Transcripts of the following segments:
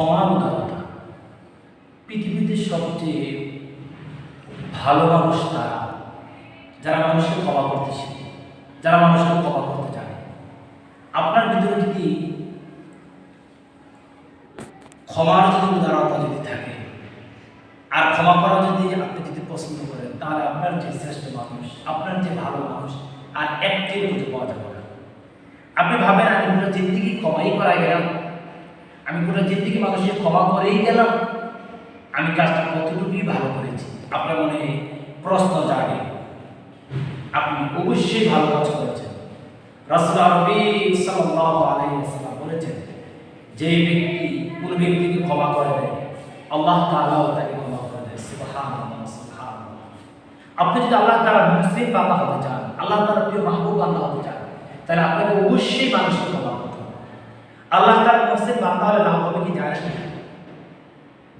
ক্ষমা উদারতা পৃথিবীতে সবচেয়ে ভালো মানুষ তারা। যারা মানুষকে ক্ষমা করতে শিখে, যারা মানুষকে ক্ষমা করতে জানে। আপনার ভিতরে যদি ক্ষমার যদি উদারতা যদি থাকে, আর ক্ষমা করা যদি আপনি যদি পছন্দ করেন, তাহলে আপনার যে শ্রেষ্ঠ মানুষ, আপনার যে ভালো মানুষ আর একটিও খুঁজে পাওয়া যাবে আপনি ভাবেন আমি গোটা জিন্দিগি ক্ষমাই করা গেলাম আমি গোটা জিন্দিগি মানুষের ক্ষমা করেই গেলাম। আমি কাজটা কতটুকুই ভালো করেছি, আপনার মনে প্রশ্ন জাগে? আপনি অবশ্যই ভালো কাজ করেছেন। রাসূল বলেছেন, যে ব্যক্তি কোন ব্যক্তিকে ক্ষমা করে দেয়, আল্লাহ তাকে ক্ষমা করে দেয়। আপনি যদি আল্লাহ তারা মুসলিম বান্দা হতে চান, আল্লাহ তাআলার প্রিয় মাহবুব বান্দা হতে চান, তাহলে আপনাকে অবশ্যই মানুষকে ক্ষমা আল্লাহ তাআলা মুসলিম বান্দা হলে লাভ হবে কি জানেন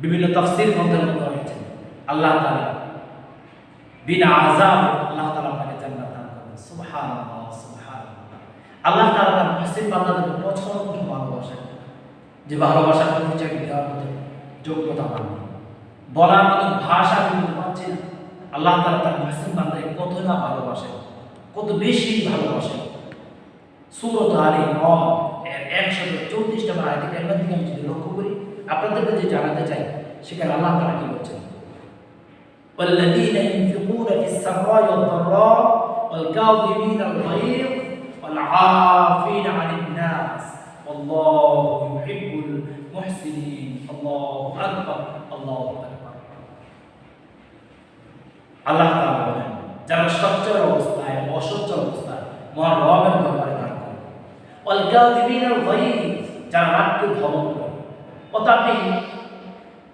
বিভিন্ন তাফসীর মধ্যে রয়েছে আল্লাহ তাআলা বিনা আযাব আল্লাহ তাআলা আপনাকে জান্নাত দান করবেন। সুবহানাল্লাহ আল্লাহ তাআলা তার মুসলিম বান্দাদের পছন্দ ভালোবাসেন যে ভালোবাসার পরিচয় দেওয়ার মতো যোগ্যতা পান বলার মতো ভাষা কিন্তু পাচ্ছি না। আল্লাহ তাআলা তার মুসলিম বান্দাকে কত না ভালোবাসেন, কত বেশি ভালোবাসেন। সুরত আলী নয় একশত চৌত্রিশটা বার আয়াতে কারিমার দিকে আমি যদি লক্ষ্য করি আপনাদেরকে যে জানাতে চাই সেখানে আল্লাহ তাআলা কি বলছেন والذين ينفقون في السراء والضراء والكاظمين الغيظ والعافين عن الناس والله يحب المحسنين الله اكبر الله اكبر আল্লাহ তাআলা বলেন যারা সচ্ছল অবস্থায় অসচ্ছল অবস্থায় মহান রবের ব্যাপারে দান করে অলকাদিবিন আল গায়ব যারা রাগকে ধমক করে। অত আপনি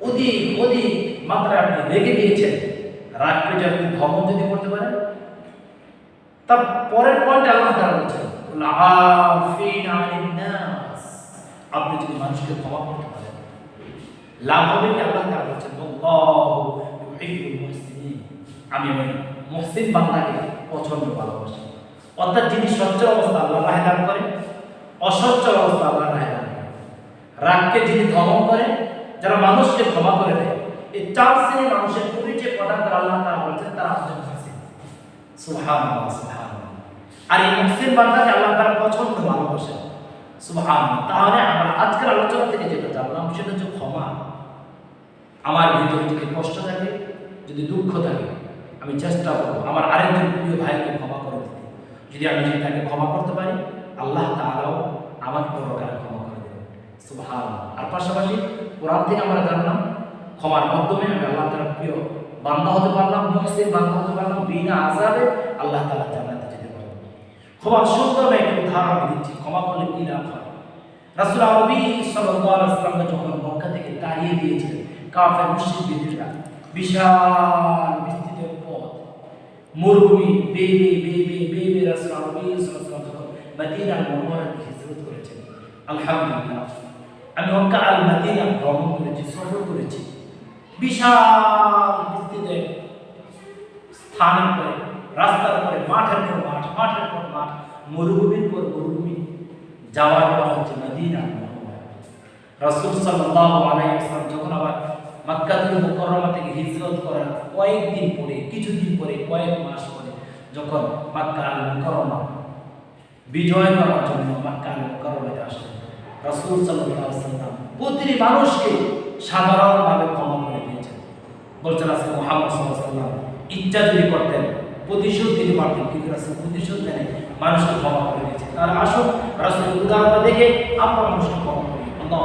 অধিক অধিক মাত্রায় আপনি রেগে দিয়েছেন রাগকে যদি আপনি ধমক যদি করতে পারেন। তার পরের পয়েন্টে আল্লাহ তাআলা বলছেন আপনি যদি মানুষকে ক্ষমা করতে পারেন। লাভ হবে কি? আল্লাহ তাআলা বলছেন আমি মুহসিন বান্দাকে পছন্দ ভালোবাসি। অর্থাৎ যিনি সচ্ছল অবস্থা আল্লাহ দান করে অসচ্ছল অবস্থা আল্লাহ দান রাগকে যিনি ধমক করে, যারা মানুষকে ক্ষমা করে দেয়, এই চার শ্রেণির মানুষের পরিচয় প্রদান করে আল্লাহ তারা বলছেন, তারা হচ্ছেন মুহসিন। সুবহানাল্লাহ সুবহানাল্লাহ। আর এই মুহসিন বান্দাকে আল্লাহ তারা পছন্দ ভালোবাসেন। সুবহানাল্লাহ। তাহলে আমরা আজকের আলোচনা থেকে যেটা জানলাম, সেটা হচ্ছে ক্ষমা। আমার ভিতরে যদি কষ্ট থাকে, যদি দুঃখ থাকে, আমি চেষ্টা করব আমার আরেকজন প্রিয় ভাইকে ক্ষমা করে দিতে। যদি আমি যদি তাকে ক্ষমা করতে পারি আল্লাহ তাআলাও আমাকে পরকালে ক্ষমা করে দেবেন সুবহান আর পাশাপাশি কোরআন থেকে আমরা জানলাম, ক্ষমার মাধ্যমে আমি আল্লাহ তাআলার প্রিয় বান্দা হতে পারলাম, মুহসিন বান্দা হতে পারলাম, বিনা আযাবে আল্লাহ তাআলা জান্নাতে যেতে পারব। ক্ষমার সুন্দর একটা উদাহরণ আমি দিচ্ছি, ক্ষমা করলে কি লাভ হয়? রাসূল আরবি ওয়াসাল্লাম যখন মক্কা থেকে তাড়িয়ে দিয়েছিলেন, কাফের বিদ্রোহীরা বিশাল বিস্তৃত পথ, মরুভূমি বেয়ে বেয়ে বেয়ে রাসূল আরবি আলাইহি ওয়াসাল্লাম মদিনার মুনাওয়ারা হিজরত করেছেন, আলহামদুলিল্লাহ। আমি মক্কা আল মদিনা ভ্রমণ করেছি, সফর করেছি। বিশাল বিস্তৃত স্থানের পরে, রাস্তার পরে, মাঠের পর মাঠ, মাঠের পর মাঠ, মরুভূমির পর মরুভূমি। যাওয়ার পর হচ্ছে মদিনা রাসূল সাল্লাল্লাহু আলাইহি ওয়াসাল্লাম যখন আবার মক্কাতুল মুকাররমা থেকে হিজরত করার কয়েকদিন পরে, কিছুদিন পরে, কয়েক মাস পরে, যখন মক্কা আল মুকাররমা বিজয় করার জন্য মক্কা আল মুকাররমাতে আসলেন রাসূল সাল্লাম প্রতিটি মানুষকে সাধারণভাবে ক্ষমা করে দিয়েছেন। বলছেন আজকে মোহাম্মদ আলাইহি ইচ্ছা যদি করতেন, প্রতিশোধ তিনি পারতেন, কিন্তু রাসুল প্রতিশোধ দেন মানুষকে ক্ষমা করে দিয়েছেন। তার আসুন রাসুলের উদাহরণটা দেখে আমরা মানুষকে ক্ষমা করি। আল্লাহ